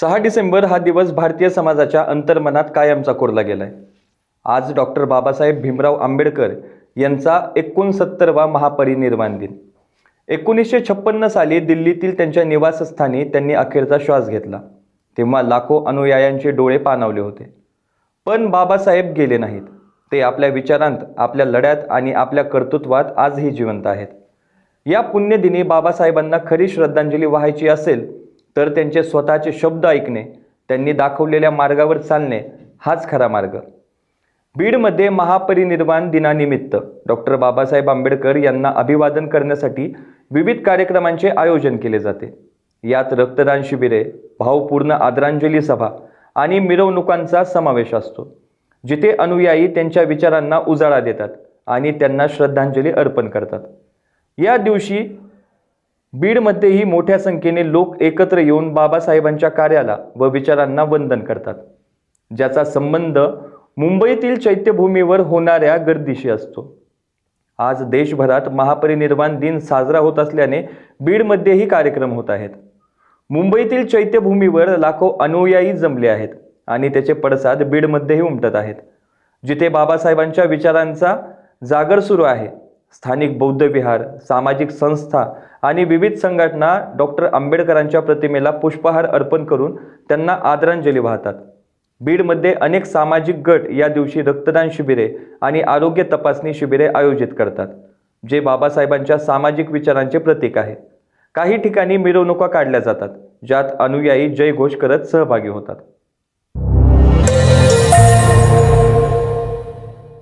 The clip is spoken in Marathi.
सहा डिसेंबर हा दिवस भारतीय समाजाच्या अंतर्मनात कायमचा कोरला गेलाय. आज डॉक्टर बाबासाहेब भीमराव आंबेडकर यांचा एकोणसत्तरवा महापरिनिर्वाण दिन. एकोणीसशे छप्पन्न साली दिल्लीतील त्यांच्या निवासस्थानी त्यांनी अखेरचा श्वास घेतला. तेव्हा लाखो अनुयायांचे डोळे पाणावले होते. पण बाबासाहेब गेले नाहीत. ते आपल्या विचारांत आपल्या लढ्यात आणि आपल्या कर्तृत्वात आजही जिवंत आहेत. या पुण्यदिनी बाबासाहेबांना खरी श्रद्धांजली वाहायची असेल तर त्यांचे स्वतःचे शब्द ऐकणे त्यांनी दाखवलेल्या मार्गावर चालणे हाच खरा मार्ग. बीडमध्ये महापरिनिर्वाण दिनानिमित्त डॉक्टर बाबासाहेब आंबेडकर यांना अभिवादन करण्यासाठी विविध कार्यक्रमांचे आयोजन केले जाते. यात रक्तदान शिबिरे भावपूर्ण आदरांजली सभा आणि मिरवणुकांचा समावेश असतो जिथे अनुयायी त्यांच्या विचारांना उजाळा देतात आणि त्यांना श्रद्धांजली अर्पण करतात. या दिवशी बीडमध्येही मोठ्या संख्येने लोक एकत्र येऊन बाबासाहेबांच्या कार्याला व विचारांना वंदन करतात. ज्याचा संबंध मुंबईतील चैत्यभूमीवर होणाऱ्या गर्दीशी असतो. आज देशभरात महापरिनिर्वाण दिन साजरा होत असल्याने बीडमध्येही कार्यक्रम होत आहेत. मुंबईतील चैत्यभूमीवर लाखो अनुयायी जमले आहेत आणि त्याचे पडसाद बीडमध्येही उमटत आहेत. जिथे बाबासाहेबांच्या विचारांचा जागर सुरू आहे स्थानिक बौद्ध विहार सामाजिक संस्था आणि विविध संघटना डॉक्टर आंबेडकरांच्या प्रतिमेला पुष्पहार अर्पण करून त्यांना आदरांजली वाहतात. बीडमध्ये अनेक सामाजिक गट या दिवशी रक्तदान शिबिरे आणि आरोग्य तपासणी शिबिरे आयोजित करतात जे बाबासाहेबांच्या सामाजिक विचारांचे प्रतीक आहे. काही ठिकाणी मिरवणुका काढल्या जातात ज्यात अनुयायी जयघोष करत सहभागी होतात.